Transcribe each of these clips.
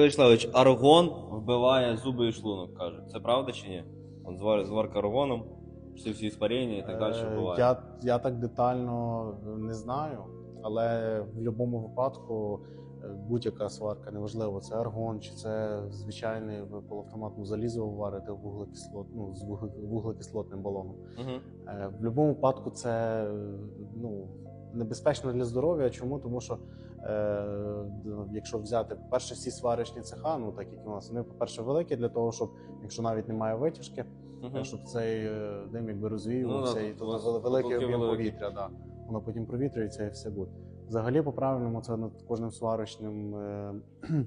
Вячеславович, аргон вбиває зуби і шлунок, кажуть. Це правда чи ні? Он звар, зварка аргоном, всі всі спаріння і так далі Е, вбиває. Я, я так детально не знаю, але в будь-якому випадку е, будь-яка сварка, неважливо, це аргон, чи це звичайний ви полуавтоматну залізо варите вуглекислот, ну, з вугле- вуглекислотним балоном. Угу. Е, В будь-якому випадку це е, ну, небезпечно для здоров'я. Чому? Тому що е, якщо взяти, по-перше, всі сварочні цеха, ну так як у нас, вони, по-перше, великі для того, щоб якщо навіть немає витяжки, Угу. щоб цей е, дим якби розвіювався, Ну, і тут тут у вас вели- великий об'єм повітря, да. воно потім провітрюється і все буде. Взагалі, по-правильному, це над кожним сварочним е,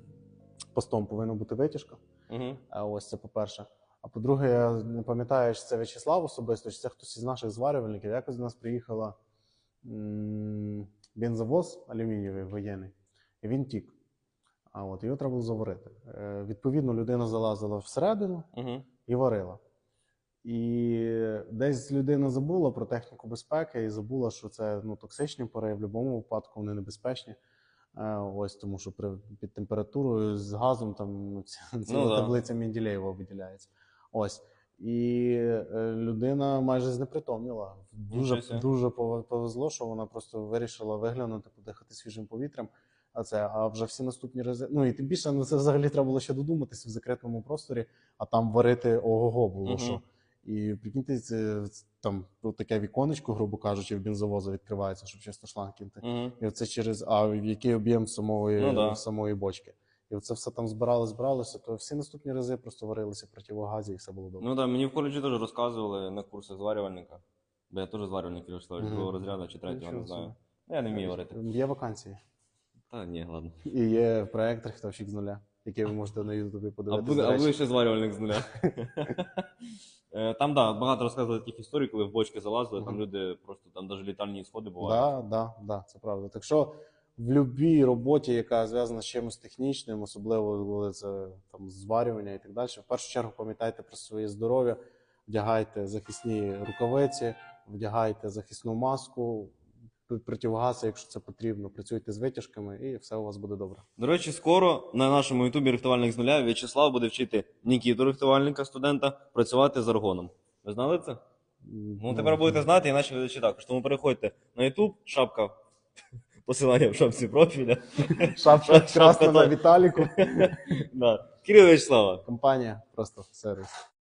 постом повинна бути витяжка. Угу. А ось це по-перше. А по-друге, я не пам'ятаю, чи це В'ячеслав особисто, чи це хтось із наших зварювальників. Якось до нас приїхала бензовоз алюмінієвий воєнний, і він тік. А от його треба було заварити. Е, відповідно, людина залазила всередину Угу. і варила. І десь людина забула про техніку безпеки і забула, що це ну, токсичні пари, в будь-якому випадку вони небезпечні. Е, Ось тому, що при під температурою з газом там ну, ці- ціла да. таблиця Менділеєва виділяється. Ось. І е, людина майже знепритомніла. Дуже, дуже повезло, що вона просто вирішила виглянути, подихати свіжим повітрям. А це, а вже всі наступні рази. Ну і тим більше на це взагалі треба було ще додуматися в закритому просторі, а там варити ого-го було Мгм. що. І прикиньте, це там таке віконечко, грубо кажучи, в бензовозу відкривається, щоб чисто шланг кинути. Угу. І це через а в який об'єм самої, Ну да. самої бочки. І це все там збиралось, збиралося, то всі наступні рази просто варилися проти противогазі, і все було добре. Ну так, да, мені в коледжі теж розказували на курсах зварювальника. Бо я теж зварювальник Вячеславович, Мгм. другого розряду чи третього, не знаю. Ну, Я не вмію варити. Є вакансії. Та ні, ладно. І є проект «Рихтовщик з нуля, який ви можете на Ютубі подивитися. а буде ще зварювальник з нуля. Е, Там, да, багато розказували таких історій, коли в бочки залазили, там люди просто там навіть літальні сходи бувають. Да, да, да, це правда. Так що в будь-якій роботі, яка зв'язана з чимось технічним, особливо коли це там зварювання і так далі, в першу чергу пам'ятайте про своє здоров'я, вдягайте захисні рукавиці, вдягайте захисну маску, пр- противогази, якщо це потрібно, працюйте з витяжками, і все у вас буде добре. До речі, скоро на нашому ютубі рихтувальник з нуля В'ячеслав буде вчити Нікіту рихтувальника, студента, працювати з аргоном. Ви знали це? Ну, тепер будете знати, і наші глядачі також. Тому переходьте на Ютуб, шапка. Посилання в шапці профіля. Шапка красна на Віталіку. Кирило Вячеслава. Компанія просто сервіс.